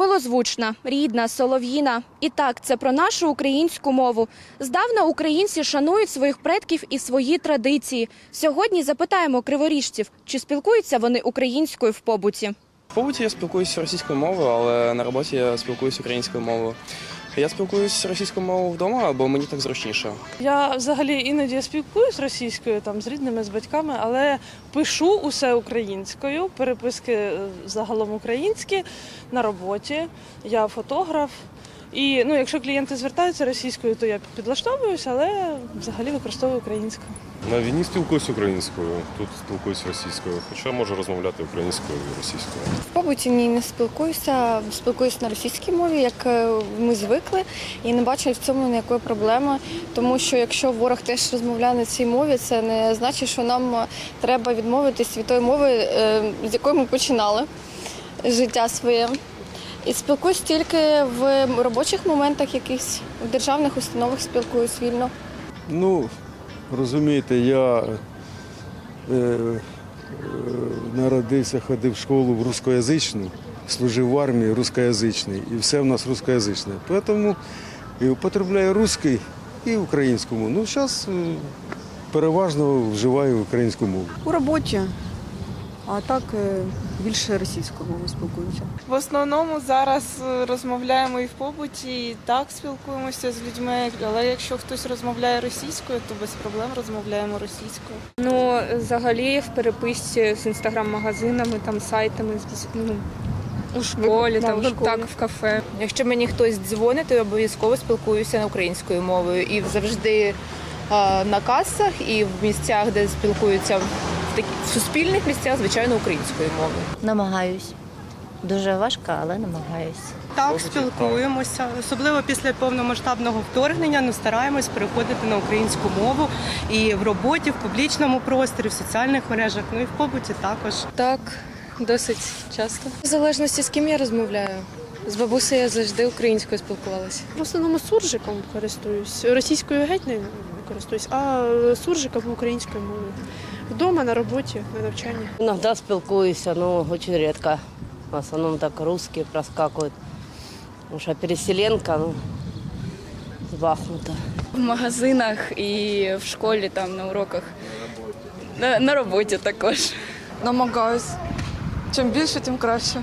Милозвучна, рідна, солов'їна. І так, це про нашу українську мову. Здавна українці шанують своїх предків і свої традиції. Сьогодні запитаємо криворіжців, чи спілкуються вони українською в побуті. В побуті я спілкуюся російською мовою, але на роботі я спілкуюся українською мовою. Я спілкуюся російською мовою вдома, бо мені так зручніше. Я взагалі іноді спілкуюсь російською там з рідними, з батьками, але пишу усе українською, переписки е, загалом українські на роботі. Я фотограф. І ну, якщо клієнти звертаються російською, то я підлаштовуюся, але взагалі використовую українську. На війні спілкуюся українською, тут спілкуюся російською, хоча можу розмовляти українською і російською. В побуті ні не спілкуюся, спілкуюся на російській мові, як е, ми звикли, і не бачу в цьому ніякої проблеми. Тому що якщо ворог теж розмовляє на цій мові, це не значить, що нам е, треба відмовитись від тої мови, е, з якої ми починали життя своє. І спілкуюсь тільки в робочих моментах, якихось в державних установах спілкуюсь вільно. Ну, розумієте, я е, е, народився, ходив в школу в рускоязичну, служив в армії рускоязичний, і все в нас рускоязичне. Тому і употребляю русський і українську мову. Ну, зараз переважно вживаю українську мову. У роботі, а так е, більше російською мовою спілкуюся. В основному зараз е, розмовляємо і в побуті, і так спілкуємося з людьми. Але якщо хтось розмовляє російською, то без проблем розмовляємо російською. Ну, взагалі в переписці з інстаграм-магазинами, там сайтами, з- ну, у школі, Да, там в школі. так, в кафе. Якщо мені хтось дзвонить, то я обов'язково спілкуюся українською мовою і завжди на касах і в місцях, де спілкуються в такі суспільних місцях, звичайно, українською мовою. Намагаюсь. Дуже важко, але намагаюсь. Так, спілкуємося, особливо після повномасштабного вторгнення. Ну стараємось переходити на українську мову і в роботі, в публічному просторі, в соціальних мережах, ну і в побуті також. Так, досить часто. В залежності з ким я розмовляю. З бабусею я завжди українською спілкувалася. В основному суржиком користуюсь. Російською геть не користуюсь, а суржиком українською мовою. Вдома, на роботі, на навчанні. Іноді спілкуюся, але дуже рідко. В основному так русські проскакують. Тому що переселенка, ну, з Бахмута. В магазинах і в школі, там на уроках. На, на роботі також. Намагаюсь. Чим більше, тим краще.